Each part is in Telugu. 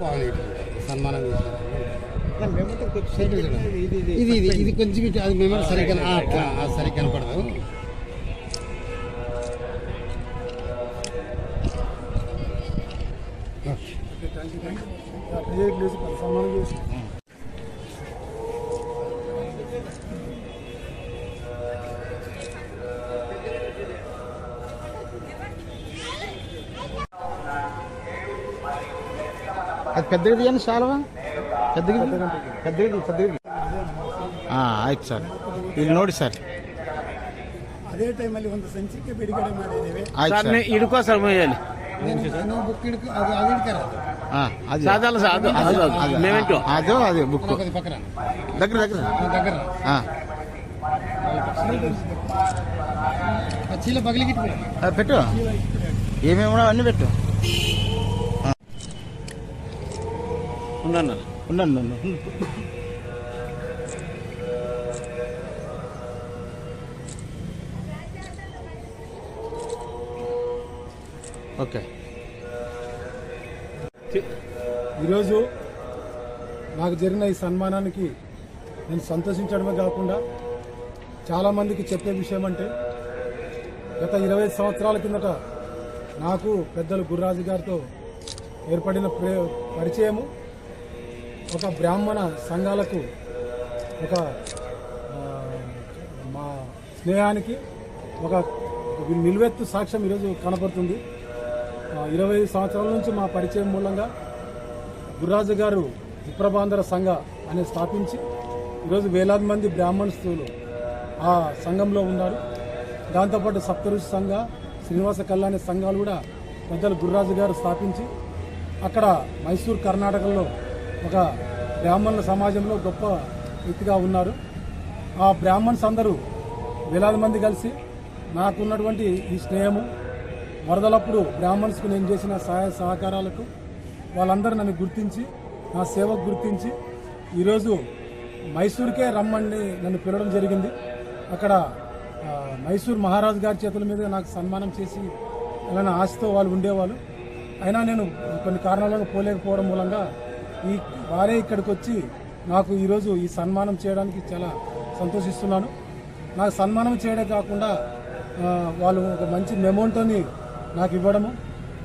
బాగుంది సన్మానం చేశారు ఇది ఇది ఇది కొంచెం ఇటు అది మేము సరిగ్గా ఆ, అట్లా ఆ, సరిగ్గా కనపడదు ಅದು ಪೆದ್ದಗಿದು ಏನು ಶಾಲ್ವ ಪೆದ್ದಗಿದು ಪೆದ್ದಗಿದು ಪೆದ್ದಗಿದು ಹಾಂ ಆಯ್ತು ಸರ್ ಇಲ್ಲಿ ನೋಡಿ ಸರ್ ಅದೇ ಟೈಮಲ್ಲಿ ಒಂದು ಸಂಚಿಕೆ ಬಿಡುಗಡೆ ಮಾಡಿದ್ದೇವೆ ಆಯ್ತು ಸರ್ ಹಿಡ್ಕೋ ಸರ್ ಮೈಯಲ್ಲಿ సాధారణ మేమేంటో. అదో అది బుక్ దగ్గర దగ్గర. పెట్టు. ఏమేమి ఉన్నాయో అన్నీ పెట్టు. ఉన్నాను ఉండండి ఓకే. ఈరోజు నాకు జరిగిన ఈ సన్మానానికి నేను సంతోషించడమే కాకుండా చాలామందికి చెప్పే విషయం అంటే గత ఇరవై సంవత్సరాల కిందట నాకు పెద్దలు గుర్రాజు గారితో ఏర్పడిన ప్రే పరిచయము ఒక బ్రాహ్మణ సంఘాలకు ఒక మా స్నేహానికి ఒక నిల్వెత్తు నిలువెత్తు సాక్ష్యం ఈరోజు కనపడుతుంది. ఇరవై సంవత్సరాల నుంచి మా పరిచయం మూలంగా గుర్రాజు గారు విప్రబాంధర సంఘ అని స్థాపించి ఈరోజు వేలాది మంది బ్రాహ్మణస్తులు ఆ సంఘంలో ఉన్నారు. దాంతోపాటు సప్తఋషి సంఘ శ్రీనివాస కళ్యాణ సంఘాలు కూడా పెద్దలు గుర్రాజు గారు స్థాపించి అక్కడ మైసూర్ కర్ణాటకలో ఒక బ్రాహ్మణుల సమాజంలో గొప్ప వ్యక్తిగా ఉన్నారు. ఆ బ్రాహ్మణ్స్ అందరూ వేలాది మంది కలిసి నాకున్నటువంటి ఈ స్నేహము వరదలప్పుడు బ్రాహ్మణ్స్కు నేను చేసిన సహాయ సహకారాలకు వాళ్ళందరూ నన్ను గుర్తించి నా సేవకు గుర్తించి ఈరోజు మైసూర్కే రమ్మని నన్ను పిలవడం జరిగింది. అక్కడ మైసూర్ మహారాజు గారి చేతుల మీద నాకు సన్మానం చేసి అలానే ఆశతో వాళ్ళు ఉండేవాళ్ళు. అయినా నేను కొన్ని కారణాలను పోలేకపోవడం మూలంగా ఈ వారే ఇక్కడికి వచ్చి నాకు ఈరోజు ఈ సన్మానం చేయడానికి చాలా సంతోషిస్తున్నాను. నాకు సన్మానం చేయడే కాకుండా వాళ్ళు ఒక మంచి మెమోంటోని నాకు ఇవ్వడము.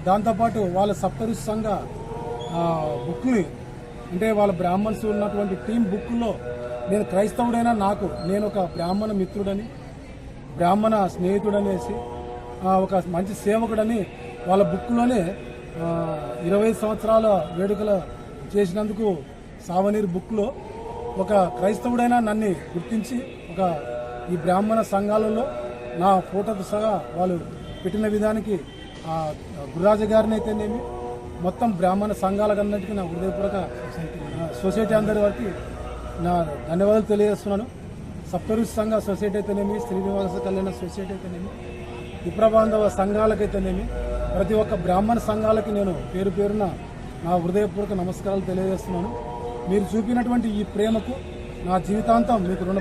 దాంతోపాటు వాళ్ళ సప్తరు సంఘ బుక్ని అంటే వాళ్ళ బ్రాహ్మణ్స్ ఉన్నటువంటి టీం బుక్లో నేను క్రైస్తవుడైనా నాకు నేను ఒక బ్రాహ్మణ మిత్రుడని బ్రాహ్మణ స్నేహితుడనేసి ఒక మంచి సేవకుడని వాళ్ళ బుక్లోనే ఇరవై సంవత్సరాల వేడుకలు చేసినందుకు సావనీర్ బుక్లో ఒక క్రైస్తవుడైనా నన్ను గుర్తించి ఒక ఈ బ్రాహ్మణ సంఘాలలో నా ఫోటోతో సహా వాళ్ళు పెట్టిన విధానికి గుర్రాజు గారిని అయితేనేమి మొత్తం బ్రాహ్మణ సంఘాలకన్నిటికీ నా హృదయపూర్వక సొసైటీ అందరి వరకు నా ధన్యవాదాలు తెలియజేస్తున్నాను. సప్తఋషి సంఘ సొసైటీ అయితేనేమి శ్రీనివాస కళ్యాణ సొసైటీ అయితేనేమి విప్రబాంధవ సంఘాలకైతేనేమి ప్రతి ఒక్క బ్రాహ్మణ సంఘాలకి నేను పేరు పేరున నా హృదయపూర్వక నమస్కారాలు తెలియజేస్తున్నాను. మీరు చూపినటువంటి ఈ ప్రేమకు నా జీవితాంతం మీకు రుణ